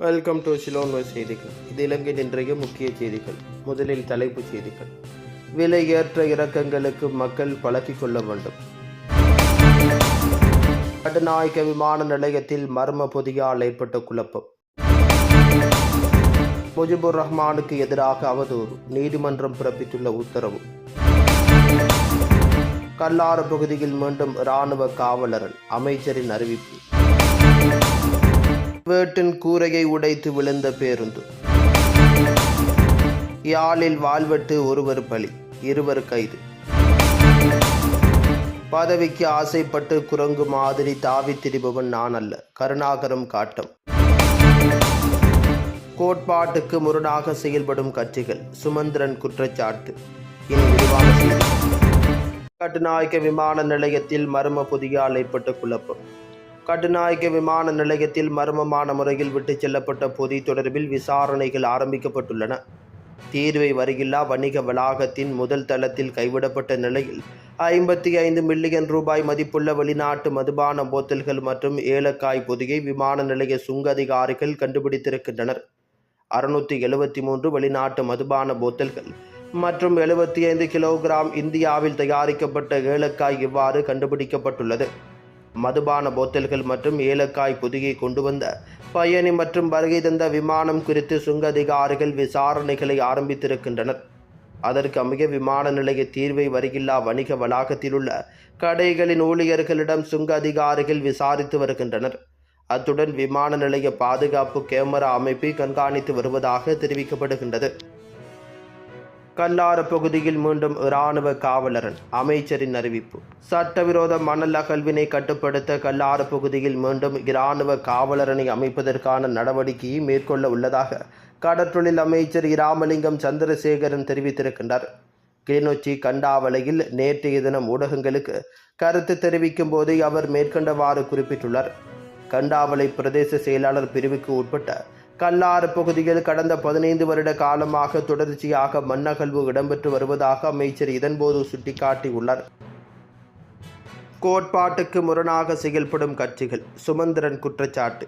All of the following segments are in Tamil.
வெல்கம் டு சிலோன்வ செய்திகள் இது இலங்கையின் இன்றைய முக்கிய செய்திகள். முதலில் தலைப்புச் செய்திகள். விலை ஏற்ற இறக்கங்களுக்கு மக்கள் பழக்கிக் கொள்ள வேண்டும். கடநாயக்க விமான நிலையத்தில் மர்ம பொதியால் ஏற்பட்ட குழப்பம். முஜிபுர் ரஹ்மானுக்கு எதிராக அவதூறு. நீதிமன்றம் பிறப்பித்துள்ள உத்தரவு. கல்லாறு பகுதியில் மீண்டும் இராணுவ காவலர்கள். அமைச்சரின் அறிவிப்பு. வேட்டின் கூரையை உடைத்து விழுந்த பேருந்து. யாழில் வாழ்வெட்டு ஒருவர் பலி இருவர் கைது. பதவிக்கு ஆசைப்பட்டு குரங்கு மாதிரி தாவி திரிபவன் நான் அல்ல கருணாகரம் காட்டம். கோட்பாட்டுக்கு முரணாக செயல்படும் கட்சிகள் சுமந்திரன் குற்றச்சாட்டு. இனி விரிவான கட்டுநாயக்க விமான நிலையத்தில் மர்ம புதியால் ஏற்பட்ட குழப்பம். கட்டுநாயக்க விமான நிலையத்தில் மர்மமான முறையில் விட்டுச் செல்லப்பட்ட பொதி தொடர்பில் விசாரணைகள் ஆரம்பிக்கப்பட்டுள்ளன. தீர்வை வருகில்லா வணிக வளாகத்தின் முதல் தளத்தில் கைவிடப்பட்ட நிலையில் ஐம்பத்தி ஐந்து மில்லியன் ரூபாய் மதிப்புள்ள வெளிநாட்டு மதுபான போத்தல்கள் மற்றும் ஏலக்காய் பொதியை விமான நிலைய சுங்க அதிகாரிகள் கண்டுபிடித்திருக்கின்றனர். அறுநூற்றி எழுபத்தி மூன்று வெளிநாட்டு மதுபான போத்தல்கள் மற்றும் எழுபத்தி ஐந்து கிலோகிராம் இந்தியாவில் தயாரிக்கப்பட்ட ஏலக்காய் இவ்வாறு கண்டுபிடிக்கப்பட்டுள்ளது. மதுபான போத்தல்கள் மற்றும் ஏலக்காய் புதுகை கொண்டு வந்த பயணி மற்றும் வருகை தந்த விமானம் குறித்து சுங்க அதிகாரிகள் விசாரணைகளை ஆரம்பித்திருக்கின்றனர். அதற்கு அமைய விமான நிலைய தீர்வை வருகில்லா வணிக வளாகத்தில் உள்ள கடைகளின் ஊழியர்களிடம் சுங்க அதிகாரிகள் விசாரித்து வருகின்றனர். அத்துடன் விமான நிலைய பாதுகாப்பு கேமரா அமைப்பை கண்காணித்து வருவதாக தெரிவிக்கப்படுகின்றது. கல்லாறு பகுதியில் மீண்டும் இராணுவ காவலரன் அமைச்சரின் அறிவிப்பு. சட்டவிரோத மணல் அகழ்வினை கட்டுப்படுத்த கல்லாறு பகுதியில் மீண்டும் இராணுவ காவலரனை அமைப்பதற்கான நடவடிக்கையை மேற்கொள்ள உள்ளதாக கடற்றொழில் அமைச்சர் இராமலிங்கம் சந்திரசேகரன் தெரிவித்திருக்கின்றார். கிளிநொச்சி கண்டாவளையில் நேற்றைய தினம் ஊடகங்களுக்கு கருத்து தெரிவிக்கும் போதே அவர் மேற்கண்டவாறு குறிப்பிட்டுள்ளார். கண்டாவளை பிரதேச செயலாளர் பிரிவுக்கு உட்பட்ட கல்லாறு பகுதியில் கடந்த பதினைந்து வருட காலமாக தொடர்ச்சியாக மண்ணகழ்வு இடம்பெற்று வருவதாக அமைச்சர் இதன்போது சுட்டிக்காட்டியுள்ளார். கோட்பாட்டுக்கு முரணாக செயல்படும் கட்சிகள் சுமந்திரன் குற்றச்சாட்டு.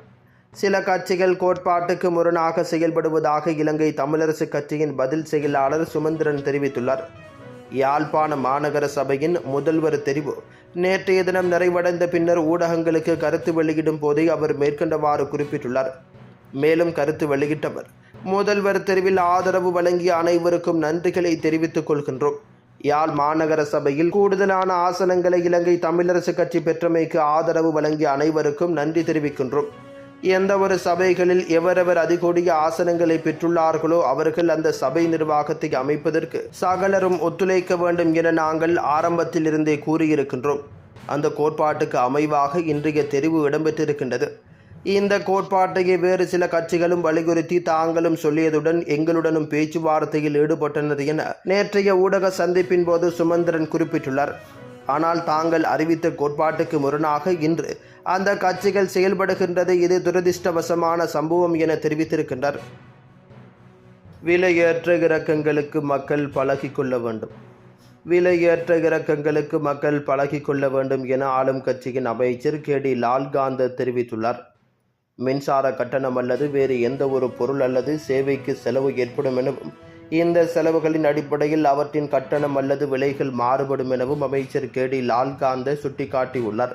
சில கட்சிகள் கோட்பாட்டுக்கு முரணாக செயல்படுவதாக இலங்கை தமிழரசு கட்சியின் பதில் செயலாளர் சுமந்திரன் தெரிவித்துள்ளார். யாழ்ப்பாண மாநகர சபையின் முதல்வர் தெரிவு நேற்றைய தினம் நிறைவடைந்த பின்னர் ஊடகங்களுக்கு கருத்து வெளியிடும் போதே அவர் மேற்கண்டவாறு குறிப்பிட்டுள்ளார். மேலும் கருத்து வெளியிட்டவர். முதல்வர் தெருவில் ஆதரவு வழங்கிய அனைவருக்கும் நன்றிகளை தெரிவித்துக் கொள்கின்றோம். யாழ் மாநகர சபையில் கூடுதலான ஆசனங்களை இலங்கை தமிழரசு கட்சி பெற்றமைக்கு ஆதரவு வழங்கிய அனைவருக்கும் நன்றி தெரிவிக்கின்றோம். எந்த ஒரு சபைகளில் எவரெவர் அதிகூடிய ஆசனங்களை பெற்றுள்ளார்களோ அவர்கள் அந்த சபை நிர்வாகத்தை அமைப்பதற்கு சகலரும் ஒத்துழைக்க வேண்டும் என நாங்கள் ஆரம்பத்தில் இருந்தே கூறியிருக்கின்றோம். அந்த கோட்பாட்டுக்கு அமைவாக இன்றைய தெரிவு இடம்பெற்றிருக்கின்றது. இந்த கோட்பாட்டையை வேறு சில கட்சிகளும் வலியுறுத்தி தாங்களும் சொல்லியதுடன் எங்களுடனும் பேச்சுவார்த்தையில் ஈடுபட்டனர் என நேற்றைய ஊடக சந்திப்பின் போது சுமந்திரன் குறிப்பிட்டுள்ளார். ஆனால் தாங்கள் அறிவித்த கோட்பாட்டுக்கு முரணாக இன்று அந்த கட்சிகள் செயல்படுகின்றது இது துரதிர்ஷ்டவசமான சம்பவம் என தெரிவித்திருக்கின்றார். விலையேற்ற இறக்கங்களுக்கு மக்கள் பழகி கொள்ள வேண்டும். விலையேற்ற இறக்கங்களுக்கு மக்கள் பழகி கொள்ள வேண்டும் என ஆளும் கட்சியின் அமைச்சர் கே. டி. லால்காந்த தெரிவித்துள்ளார். மின்சார கட்டணம் அல்லது வேறு எந்த ஒரு பொருள் அல்லது சேவைக்கு செலவு ஏற்படும் எனவும் இந்த செலவுகளின் அடிப்படையில் அவற்றின் கட்டணம் அல்லது விலைகள் மாறுபடும் எனவும் அமைச்சர் கே. டி. லால்காந்த சுட்டிக்காட்டியுள்ளார்.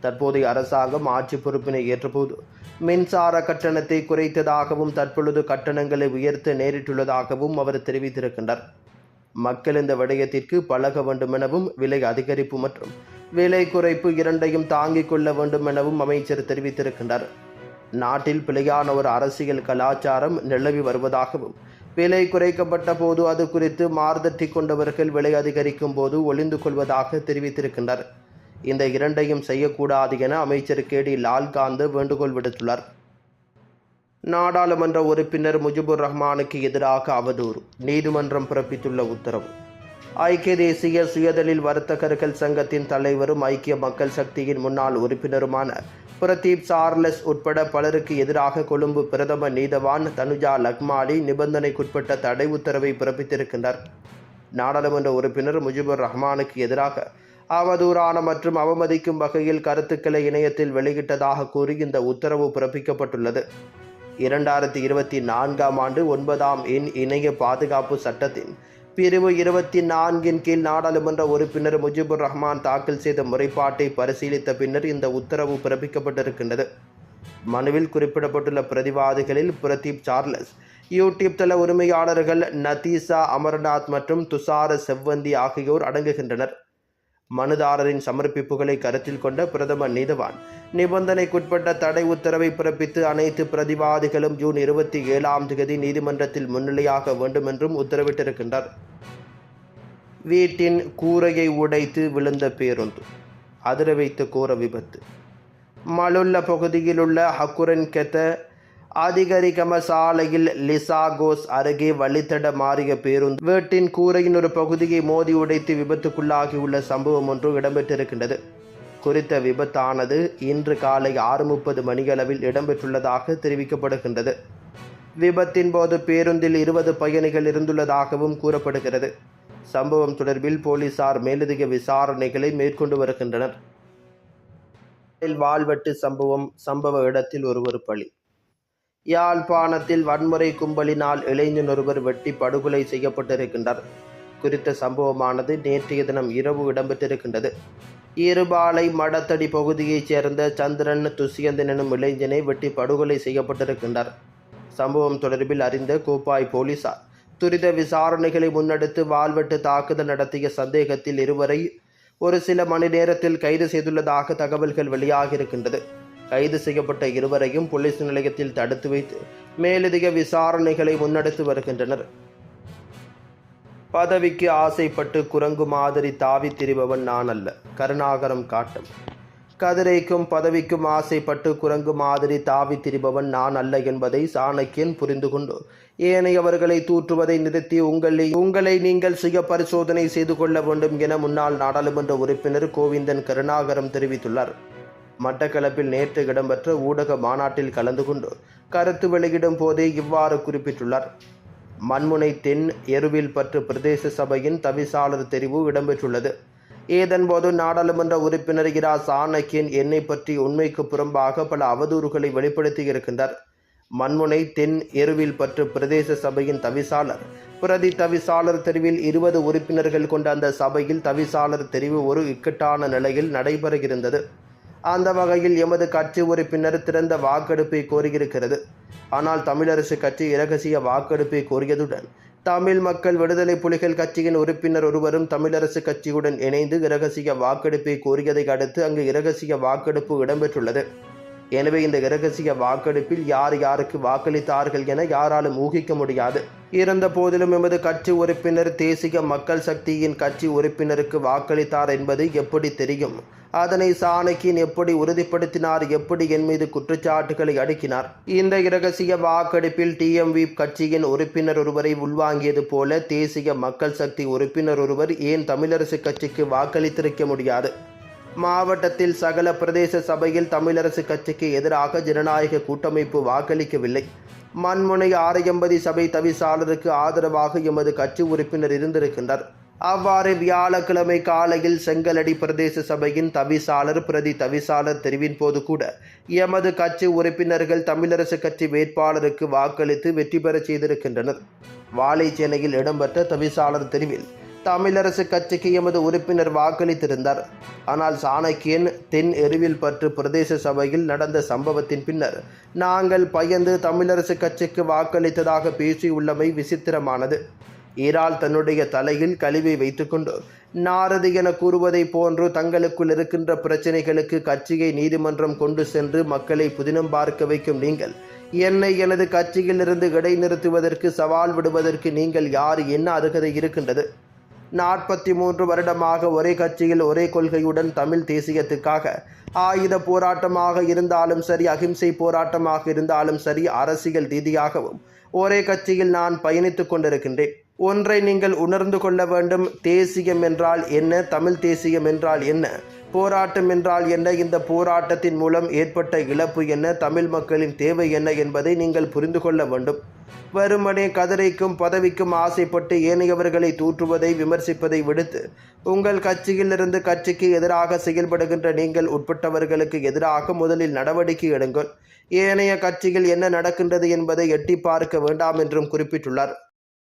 தற்போதைய அரசாங்கம் ஆட்சி பொறுப்பினை ஏற்றபோது மின்சார கட்டணத்தை குறைத்ததாகவும் தற்பொழுது கட்டணங்களை உயர்த்த நேரிட்டுள்ளதாகவும் அவர் தெரிவித்திருக்கின்றார். மக்கள் இந்த விடயத்திற்கு பழக வேண்டும் எனவும் விலை அதிகரிப்பு மற்றும் விலை குறைப்பு இரண்டையும் தாங்கிக் கொள்ள வேண்டும் எனவும் அமைச்சர் தெரிவித்திருக்கின்றார். நாட்டில் பிழையான ஒரு அரசியல் கலாச்சாரம் நிலவி வருவதாகவும் விலை குறைக்கப்பட்ட போது அது குறித்து மார்தட்டி கொண்டவர்கள் விலை அதிகரிக்கும் போது ஒளிந்து கொள்வதாக தெரிவித்திருக்கின்றார் இந்த இரண்டையும் செய்யக்கூடாது என அமைச்சர் கே. டி. லால்காந்து வேண்டுகோள் விடுத்துள்ளார். நாடாளுமன்ற உறுப்பினர் முஜிபுர் ரஹ்மானுக்கு எதிராக அவதூறு நீதிமன்றம் பிறப்பித்துள்ள உத்தரவு. ஐக்கிய தேசிய சுயதலில் வர்த்தகர்கள் சங்கத்தின் தலைவரும் ஐக்கிய மக்கள் சக்தியின் முன்னாள் உறுப்பினருமான பிரதீப் சார்லஸ் உட்பட பலருக்கு எதிராக கொழும்பு பிரதம நீதவான் தனுஜா லக்மாலி நிபந்தனைக்குட்பட்ட தடை உத்தரவை பிறப்பித்திருக்கின்றார். நாடாளுமன்ற உறுப்பினர் முஜிபுர் ரஹ்மானுக்கு எதிராக அவதூறான மற்றும் அவமதிக்கும் வகையில் கருத்துக்களை இணையத்தில் வெளியிட்டதாக கூறி இந்த உத்தரவு பிறப்பிக்கப்பட்டுள்ளது. இரண்டாயிரத்தி இருபத்தி நான்காம் ஆண்டு ஒன்பதாம் எண் இணைய பாதுகாப்பு சட்டத்தின் பிரிவு இருபத்தி நான்கின் கீழ் நாடாளுமன்ற உறுப்பினர் முஜிபுர் ரஹ்மான் தாக்கல் செய்த முறைப்பாட்டை பரிசீலித்த பின்னர் இந்த உத்தரவு பிறப்பிக்கப்பட்டிருக்கின்றது. மனுவில் குறிப்பிடப்பட்டுள்ள பிரதிவாதிகளில் பிரதீப் சார்லஸ் யூடியூப் தள உரிமையாளர்கள் நதீசா அமர்நாத் மற்றும் துஷார செவ்வந்தி ஆகியோர் அடங்குகின்றனர். மனுதாரரின் சமர்ப்பிப்புகளை கருத்தில் கொண்ட பிரதமர் நீதவான் நிபந்தனைக்குட்பட்ட தடை உத்தரவை பிறப்பித்து அனைத்து பிரதிவாதிகளும் ஜூன் இருபத்தி ஏழாம் தேதி நீதிமன்றத்தில் முன்னிலையாக வேண்டும் என்றும் உத்தரவிட்டிருக்கின்றார் வீட்டின் கூரையை உடைத்து விழுந்த பேருந்து. அதிர வைத்த கோர விபத்து. மலுள்ள பகுதியில் உள்ள ஹக்குரன் கெத்த அதிகரிகம சாலையில் லிசாகோஸ் அருகே வழித்தட மாறிய பேருந்து. வீட்டின் கூரையின் ஒரு பகுதியை மோதி உடைத்து விபத்துக்குள்ளாகியுள்ள சம்பவம் ஒன்று இடம்பெற்றிருக்கின்றது. குறித்த விபத்தானது இன்று காலை ஆறு முப்பது மணியளவில் இடம்பெற்றுள்ளதாக தெரிவிக்கப்படுகின்றது. விபத்தின் போது பேருந்தில் இருபது பயணிகள் இருந்துள்ளதாகவும் கூறப்படுகிறது. சம்பவம் தொடர்பில் போலீசார் மேலதிக விசாரணைகளை மேற்கொண்டு வருகின்றனர். வாழ்வெட்டு சம்பவம் சம்பவ இடத்தில் ஒருவர் பலி. யாழ்ப்பாணத்தில் வன்முறை கும்பலினால் இளைஞன் ஒருவர் வெட்டி படுகொலை செய்யப்பட்டிருக்கின்றார். குறித்த சம்பவமானது நேற்றைய தினம் இரவு இடம்பெற்றிருக்கின்றது. இருபாலை மடத்தடி பகுதியைச் சேர்ந்த சந்திரன் துஷ்யந்தன் எனும் இளைஞனை வெட்டி படுகொலை செய்யப்பட்டிருக்கின்றார். சம்பவம் தொடர்பில் அறிந்த கோப்பாய் போலீசார் துரித விசாரணைகளை முன்னெடுத்து வாள்வெட்டு தாக்குதல் நடத்திய சந்தேகத்தில் இருவரை ஒரு சில மணி நேரத்தில் கைது செய்துள்ளதாக தகவல்கள் வெளியாகியிருக்கின்றது. கைது செய்யப்பட்ட இருவரையும் போலீஸ் நிலையத்தில் தடுத்து வைத்து மேலதிக விசாரணைகளை முன்னெடுத்து வருகின்றனர். பதவிக்கு ஆசைப்பட்டு குரங்கு மாதிரி தாவி திரிபவன் நான் அல்ல. கருணாகரம் காட்டும். கதிரைக்கும் பதவிக்கும் ஆசைப்பட்டு குரங்கு மாதிரி தாவி திரிபவன் நான் அல்ல என்பதை சாணக்கியன் புரிந்து கொண்டு ஏனையவர்களை தூற்றுவதை நிறுத்தி உங்களை உங்களை நீங்கள் சுய பரிசோதனை செய்து கொள்ள வேண்டும் என முன்னாள் நாடாளுமன்ற உறுப்பினர் கோவிந்தன் கருணாகரம் தெரிவித்துள்ளார். மட்டக்களப்பில் நேற்று இடம்பெற்ற ஊடக மாநாட்டில் கலந்து கொண்டு கருத்து வெளியிடும் போதே இவ்வாறு குறிப்பிட்டுள்ளார். மண்முனை தென் எருவில் பற்று பிரதேச சபையின் தவிசாளர் தெரிவு இடம்பெற்றுள்ளது. இதன்போது நாடாளுமன்ற உறுப்பினர் இரா. சாணக்கியன் என்னை பற்றி உண்மைக்கு புறம்பாக பல அவதூறுகளை வெளிப்படுத்தியிருக்கின்றார். மண்முனை தென் எருவில் பற்று பிரதேச சபையின் தவிசாளர். பிரதி தவிசாளர் தெரிவில் இருபது உறுப்பினர்கள் கொண்ட அந்த சபையில் தவிசாளர் தெரிவு ஒரு இக்கட்டான நிலையில் நடைபெற இருந்தது அந்த வகையில் எமது கட்சி உறுப்பினர் திறந்த வாக்கெடுப்பை கோரியிருக்கிறது. ஆனால் தமிழரசு கட்சி இரகசிய வாக்கெடுப்பை கோரியதுடன் தமிழ் மக்கள் விடுதலை புலிகள் கட்சியின் உறுப்பினர் ஒருவரும் தமிழரசு கட்சியுடன் இணைந்து இரகசிய வாக்கெடுப்பை கோரியதை அடுத்து அங்கு இரகசிய வாக்கெடுப்பு இடம்பெற்றுள்ளது. எனவே இந்த இரகசிய வாக்கெடுப்பில் யார் யாருக்கு வாக்களித்தார்கள் என யாராலும் ஊகிக்க முடியாது. இருந்த போதிலும் எமது கட்சி உறுப்பினர் தேசிய மக்கள் சக்தியின் கட்சி உறுப்பினருக்கு வாக்களித்தார் என்பது எப்படி தெரியும்? அதனை சாணக்கியன் எப்படி உறுதிப்படுத்தினார்? எப்படி என் மீது குற்றச்சாட்டுகளை அடுக்கினார்? இந்த இரகசிய வாக்கெடுப்பில் டிஎம்வி கட்சியின் உறுப்பினர் ஒருவரை உள்வாங்கியது போல தேசிய மக்கள் சக்தி உறுப்பினர் ஒருவர் ஏன் தமிழரசு கட்சிக்கு வாக்களித்திருக்க முடியாது? மாவட்டத்தில் சகல பிரதேச சபையில் தமிழரசு கட்சிக்கு எதிராக ஜனநாயக கூட்டமைப்பு வாக்களிக்கவில்லை. மண்முனை ஆரையம்பதி சபை தவிசாளருக்கு ஆதரவாக எமது கட்சி உறுப்பினர் இருந்திருக்கின்றார். அவ்வாறு வியாழக்கிழமை காலையில் செங்கலடி பிரதேச சபையின் தவிசாளர் பிரதி தவிசாளர் தெரிவின் போது கூட எமது கட்சி உறுப்பினர்கள் தமிழரசு கட்சி வேட்பாளருக்கு வாக்களித்து வெற்றி பெறச் செய்திருக்கின்றனர். வாழைச்சேனையில் இடம்பெற்ற தவிசாளர் தெரிவில் தமிழரசு கட்சிக்கு எமது உறுப்பினர் வாக்களித்திருந்தார். ஆனால் சாணக்கியன் தென் எருவில் பற்று பிரதேச சபையில் நடந்த சம்பவத்தின் பின்னர் நாங்கள் பயந்து தமிழரசு கட்சிக்கு வாக்களித்ததாக பேசியுள்ளமை விசித்திரமானது. ஈரால் தன்னுடைய தலையில் கழிவை வைத்துக்கொண்டு நாரதி என கூறுவதை போன்று தங்களுக்குள் இருக்கின்ற பிரச்சனைகளுக்கு கட்சியை நீதிமன்றம் கொண்டு சென்று மக்களை புதினம் பார்க்க வைக்கும் நீங்கள் என்னை எனது கட்சியிலிருந்து இடைநிறுத்துவதற்கு சவால் விடுவதற்கு நீங்கள் யார் என்ன அருகதை இருக்கின்றது? நாற்பத்தி மூன்று வருடமாக ஒரே கட்சியில் ஒரே கொள்கையுடன் தமிழ் தேசியத்துக்காக ஆயுத போராட்டமாக இருந்தாலும் சரி அகிம்சை போராட்டமாக இருந்தாலும் சரி அரசியல் ரீதியாகவும் ஒரே கட்சியில் நான் பயணித்து கொண்டிருக்கின்றேன். ஒன்றை நீங்கள் உணர்ந்து கொள்ள வேண்டும் தேசியம் என்றால் என்ன தமிழ் தேசியம் என்றால் என்ன போராட்டம் என்றால் என்ன இந்த போராட்டத்தின் மூலம் ஏற்பட்ட இழப்பு என்ன தமிழ் மக்களின் தேவை என்ன என்பதை நீங்கள் புரிந்து கொள்ள வேண்டும். வருமனே கதிரைக்கும் பதவிக்கும் ஆசைப்பட்டு ஏனையவர்களை தூற்றுவதை விமர்சிப்பதை விடுத்து உங்கள் கட்சியிலிருந்து கட்சிக்கு எதிராக செயல்படுகின்ற நீங்கள் உட்பட்டவர்களுக்கு எதிராக முதலில் நடவடிக்கை எடுங்கள். ஏனைய கட்சியில் என்ன நடக்கின்றது என்பதை எட்டி பார்க்க வேண்டாம் என்றும் குறிப்பிட்டுள்ளார்.